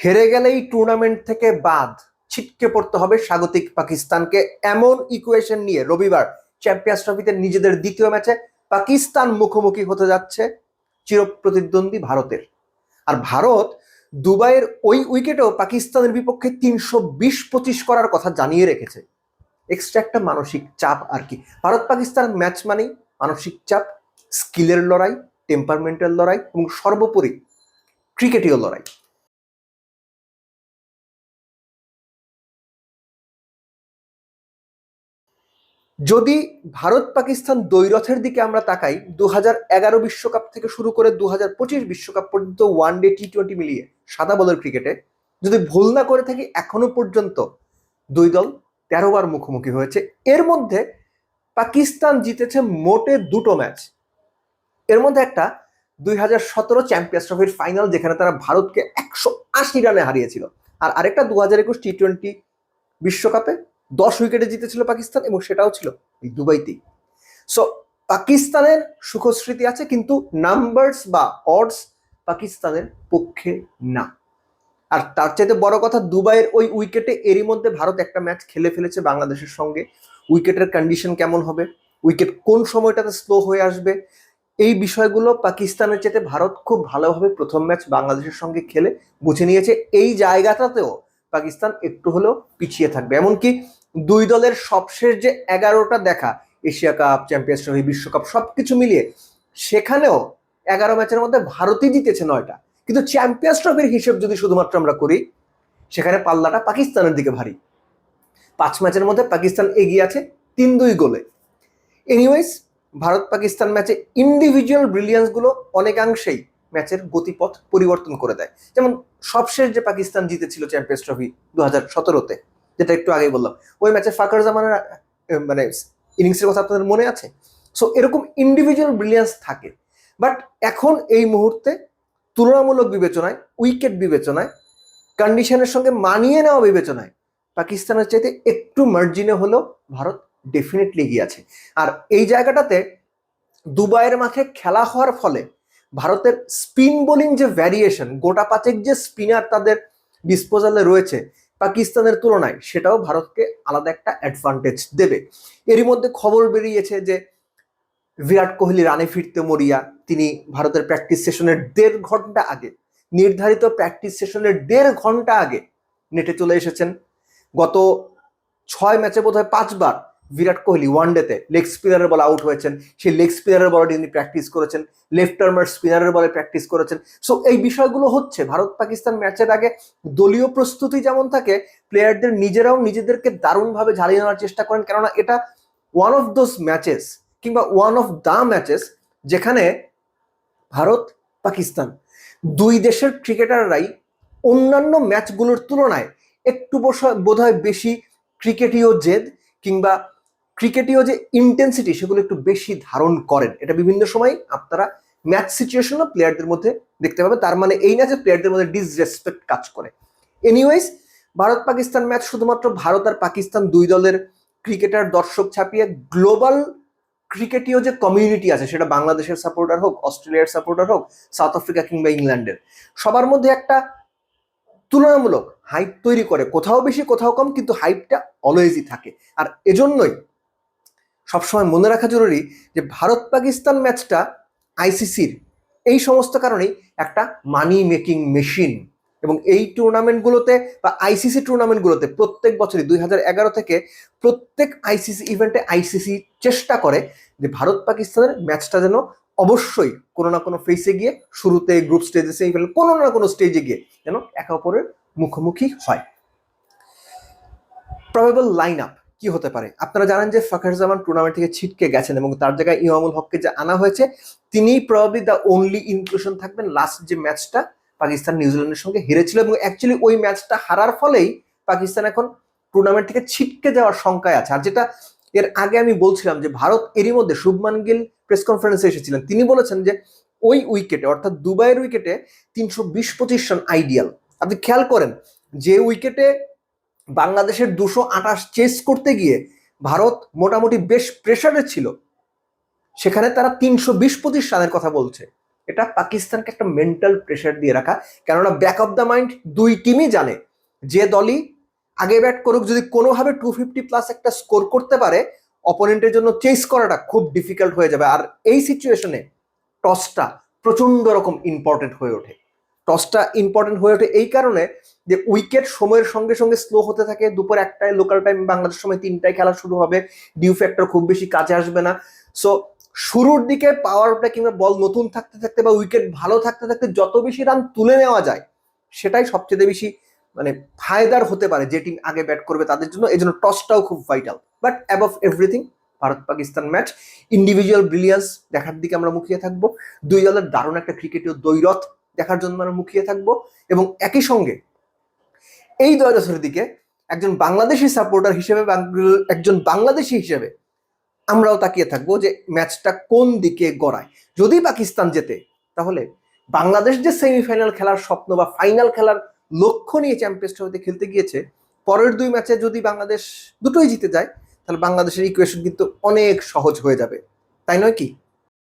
হেরে গেলেই টুর্নামেন্ট থেকে বাদ। ছিটকে পড়তে হবে স্বাগতিক পাকিস্তানকে। এমন ইকুয়েশন নিয়ে রবিবার চ্যাম্পিয়ন্স ট্রফিতে নিজেদের দ্বিতীয় ম্যাচে পাকিস্তান মুখোমুখি হতে যাচ্ছে চিরপ্রতিদ্বন্দ্বী ভারতের। আর ভারত দুবাইয়ের ওই উইকেটেও পাকিস্তানের বিপক্ষে তিনশো বিশ পঁচিশ করার কথা জানিয়ে রেখেছে। এক্সট্রা একটা মানসিক চাপ আর কি। ভারত পাকিস্তান ম্যাচ মানেই মানসিক চাপ স্কিলের লড়াই টেম্পারমেন্টের লড়াই এবং সর্বোপরি ক্রিকেটীয় লড়াই। যদি ভারত পাকিস্তান দ্বৈরথের দিকে আমরা তাকাই দু এগারো বিশ্বকাপ থেকে শুরু করে দু পঁচিশ বিশ্বকাপ পর্যন্ত ওয়ান ডে টি টোয়েন্টি মিলিয়ে সাদা বলের ক্রিকেটে যদি ভুল না করে থাকি, এখনও পর্যন্ত দুই দল তেরো বার মুখোমুখি হয়েছে। এর মধ্যে পাকিস্তান জিতেছে মোটে দুটো ম্যাচ। এর মধ্যে একটা দুই হাজার সতেরো চ্যাম্পিয়ন্স ট্রফির ফাইনাল যেখানে তারা ভারতকে একশো আশি রানে হারিয়েছিল। আর আরেকটা দু হাজার একুশ টি টোয়েন্টি বিশ্বকাপে দশ উইকেটে জিতেছিল পাকিস্তান এবং সেটাও ছিল এই দুবাইতেই। সো পাকিস্তানের সুখস্মৃতি আছে, কিন্তু নাম্বারস বা অডস পাকিস্তানের পক্ষে না। আর তার চাইতে বড় কথা, দুবাইয়ের ওই উইকেটে এরই মধ্যে ভারত একটা ম্যাচ খেলে ফেলেছে বাংলাদেশের সঙ্গে। উইকেটের কন্ডিশন কেমন হবে? উইকেট কোন সময়টাতে স্লো হয়ে আসবে? এই বিষয়গুলো পাকিস্তানের চেতে ভারত খুব ভালোভাবে প্রথম ম্যাচ বাংলাদেশের সঙ্গে খেলে বুঝে নিয়েছে। এই জায়গাটাতেও পাকিস্তান একটু হলেও পিছিয়ে থাকবে। এমনকি দুই দলের সবশেষ যে এগারোটা দেখা, এশিয়া কাপ, চ্যাম্পিয়ন্স ট্রফি, বিশ্বকাপ, সবকিছু মিলিয়ে, সেখানেও এগারো ম্যাচের মধ্যে ভারতই জিতেছে নয়টা। কিন্তু চ্যাম্পিয়ন্স ট্রফির হিসেব যদি শুধুমাত্র আমরা করি, সেখানে পাল্লাটা পাকিস্তানের দিকে ভারী। পাঁচ ম্যাচের মধ্যে পাকিস্তান এগিয়ে আছে তিন দুই গোলে। এনিওয়েজ ভারত পাকিস্তান ম্যাচে ইন্ডিভিজুয়াল ব্রিলিয়ান্সগুলো অনেকাংশেই ম্যাচের গতিপথ পরিবর্তন করে দেয়। যেমন সবশেষ যে পাকিস্তান জিতেছিল চ্যাম্পিয়ন্স ট্রফি দু হাজার সতেরোতে যেটা একটু আগেই বললাম। ওই ম্যাচে ফাকার জামানের মানে ইনিংসের কথা আপনাদের মনে আছে? সো এরকম ইন্ডিভিজুয়াল ব্রিলিয়ান্স থাকে। বাট এখন এই মুহূর্তে তুলনামূলক বিবেচনায় উইকেট বিবেচনায় কন্ডিশনের সঙ্গে মানিয়ে নেওয়া বিবেচনায়, পাকিস্তানের চাইতে একটু মার্জিনে হলেও ভারত ডেফিনেটলি এগিয়ে আছে। আর এই জায়গাটাতে দুবাইয়ের মাঠে খেলা হওয়ার ফলে ভারতের স্পিন বোলিং যে ভ্যারিয়েশন গোটা পাঁচেক যে স্পিনার তাদের ডিসপোজালে রয়েছে পাকিস্তানের তুলনায় সেটাও ভারতকে আলাদা একটা অ্যাডভান্টেজ দেবে। এরই মধ্যে খবর বেরিয়েছে যে বিরাট কোহলি রানে ফিরতে মরিয়া, তিনি ভারতের প্র্যাকটিস সেশনের দেড় ঘণ্টা আগে, নির্ধারিত প্র্যাকটিস সেশনের দেড় ঘণ্টা আগে নেটে চলে এসেছেন। গত ছয় ম্যাচে বোধহয় পাঁচবার বিরাট কোহলি ওয়ানডেতে লেগ স্পিনারের বল আউট হয়েছেন। সেই লেগ স্পিনারের বলে তিনি প্র্যাকটিস করেছেন। লেফট টার্মার স্পিনারের বলে প্র্যাকটিস করেছেন। সো এই বিষয়গুলো হচ্ছে, ভারত পাকিস্তান ম্যাচের আগে দলীয় প্রস্তুতি যেমন থাকে প্লেয়ারদের নিজেরাও নিজেদেরকে দারুণভাবে ঝালিয়ে নেওয়ার চেষ্টা করেন। কেননা এটা ওয়ান অফ দোজ ম্যাচেস কিংবা ওয়ান অফ দ্য ম্যাচেস যেখানে ভারত, পাকিস্তান দুই দেশের ক্রিকেটাররাই অন্যান্য ম্যাচগুলোর তুলনায় একটু বোধহয় বেশি ক্রিকেটীয় জেদ কিংবা ক্রিকেটীয় যে ইন্টেন্সিটি সেগুলো একটু বেশি ধারণ করেন। এটা বিভিন্ন সময় আপনারা ম্যাচ সিচুয়েশনও প্লেয়ারদের মধ্যে দেখতে পাবেন। তার মানে এই না যে প্লেয়ারদের মধ্যে ডিসরেসপেক্ট কাজ করে। এনিওয়েজ ভারত পাকিস্তান ম্যাচ শুধুমাত্র ভারত আর পাকিস্তান দুই দলের ক্রিকেটার দর্শক ছাপিয়ে গ্লোবাল ক্রিকেটীয় যে কমিউনিটি আছে, সেটা বাংলাদেশের সাপোর্টার হোক, অস্ট্রেলিয়ার সাপোর্টার হোক সাউথ আফ্রিকা কিংবা ইংল্যান্ডের সবার মধ্যে একটা তুলনামূলক হাইপ তৈরি করে। কোথাও বেশি, কোথাও কম, কিন্তু হাইপটা অলওয়েজই থাকে। আর এজন্যই সবসময় মনে রাখা জরুরি যে ভারত পাকিস্তান ম্যাচটা আইসিসির। এই সমস্ত কারণেই একটা মানি মেকিং মেশিন এবং এই টুর্নামেন্টগুলোতে বা আইসিসি টুর্নামেন্টগুলোতে প্রত্যেক বছরই দুই হাজার এগারো থেকে প্রত্যেক আইসিসি ইভেন্টে আইসিসি চেষ্টা করে যে ভারত পাকিস্তানের ম্যাচটা যেন অবশ্যই কোনো না কোনো ফেসে গিয়ে শুরুতে গ্রুপ স্টেজে সেমিফাইনাল কোনো না কোনো স্টেজে গিয়ে যেন একে অপরের মুখোমুখি হয়। প্রবেবল লাইন আপ কি হতে পারে? আপনারা জানেন যে ফাখার জামান টুর্নামেন্ট থেকে ছিটকে গেছেন এবং তার জায়গায় ইমামুল হককে যে আনা হয়েছে, তিনি প্রবাবলি দ্য অনলি ইনক্লুশন থাকবেন লাস্ট যে ম্যাচটা পাকিস্তান নিউজিল্যান্ডের সঙ্গে হেরেছিল এবং অ্যাকচুয়ালি ওই ম্যাচটা হারার ফলেই পাকিস্তান এখন টুর্নামেন্ট থেকে ছিটকে যাওয়ার শঙ্কায় আছে। আর যেটা এর আগে আমি বলছিলাম যে ভারত এরই মধ্যে শুভমান গিল প্রেস কনফারেন্সে এসেছিলেন। তিনি বলেছেন যে ওই উইকেটে অর্থাৎ দুবাইয়ের উইকেটে তিনশো বিশ পঁচিশ রান আইডিয়াল আপনি খেয়াল করেন, যে উইকেটে বাংলাদেশের দুশো আঠাশ চেস করতে গিয়ে ভারত মোটামুটি বেশ প্রেশারে ছিল। সেখানে তারা তিনশো বিশ পঁচিশ রানের কথা বলছে। এটা পাকিস্তানকে একটা মেন্টাল প্রেশার দিয়ে রাখা। কেননা ব্যাক অফ দ্য মাইন্ড দুই টিমই জানে যে দলই আগে ব্যাট করুক, যদি কোনোভাবে টু ফিফটি প্লাস একটা স্কোর করতে পারে অপোনেন্টের জন্য চেস করাটা খুব ডিফিকাল্ট হয়ে যাবে। আর এই সিচুয়েশনে টসটা প্রচণ্ড রকম ইম্পর্টেন্ট হয়ে ওঠে। টসটা ইম্পর্টেন্ট হয়ে ওঠে এই কারণে যে উইকেট সময়ের সঙ্গে সঙ্গে স্লো হতে থাকে, দুপুর একটায় লোকাল টাইম বাংলাদেশ সময় তিনটায় খেলা শুরু হবে ডিউ ফ্যাক্টর খুব বেশি কাজে আসবে না। সো শুরুর দিকে পাওয়ার প্লে কিংবা বল নতুন থাকতে থাকতে বা উইকেট ভালো থাকতে থাকতে যত বেশি রান তুলে নেওয়া যায়, সেটাই সবচেয়ে বেশি মানে ফায়দার হতে পারে যে টিম আগে ব্যাট করবে তাদের জন্য। এই জন্য টসটাও খুব vital but above everything Bharat Pakistan match individual brilliance দেখার দিকে আমরা মুখিয়ে থাকব। দুই দলের দারুণ একটা ক্রিকেটীয় দৈরথ দেখার জন্য আমরা মুখিয়ে থাকব। এবং একই সঙ্গে এই দৈরথের দিকে একজন বাংলাদেশি সাপোর্টার হিসেবে একজন বাংলাদেশি হিসেবে আমরাও তাকিয়ে থাকব যে ম্যাচটা কোন দিকে গড়ায়। যদি পাকিস্তান জেতে, তাহলে বাংলাদেশ যে সেমিফাইনাল খেলার স্বপ্ন বা ফাইনাল খেলার লক্ষ্য নিয়ে চ্যাম্পিয়ন্স ট্রফিতে খেলতে গিয়েছে, পরের দুই ম্যাচে যদি বাংলাদেশ দুটোই জিতে যায়, তাহলে বাংলাদেশের ইকুয়েশন কিন্তু অনেক সহজ হয়ে যাবে। তাই নয় কি?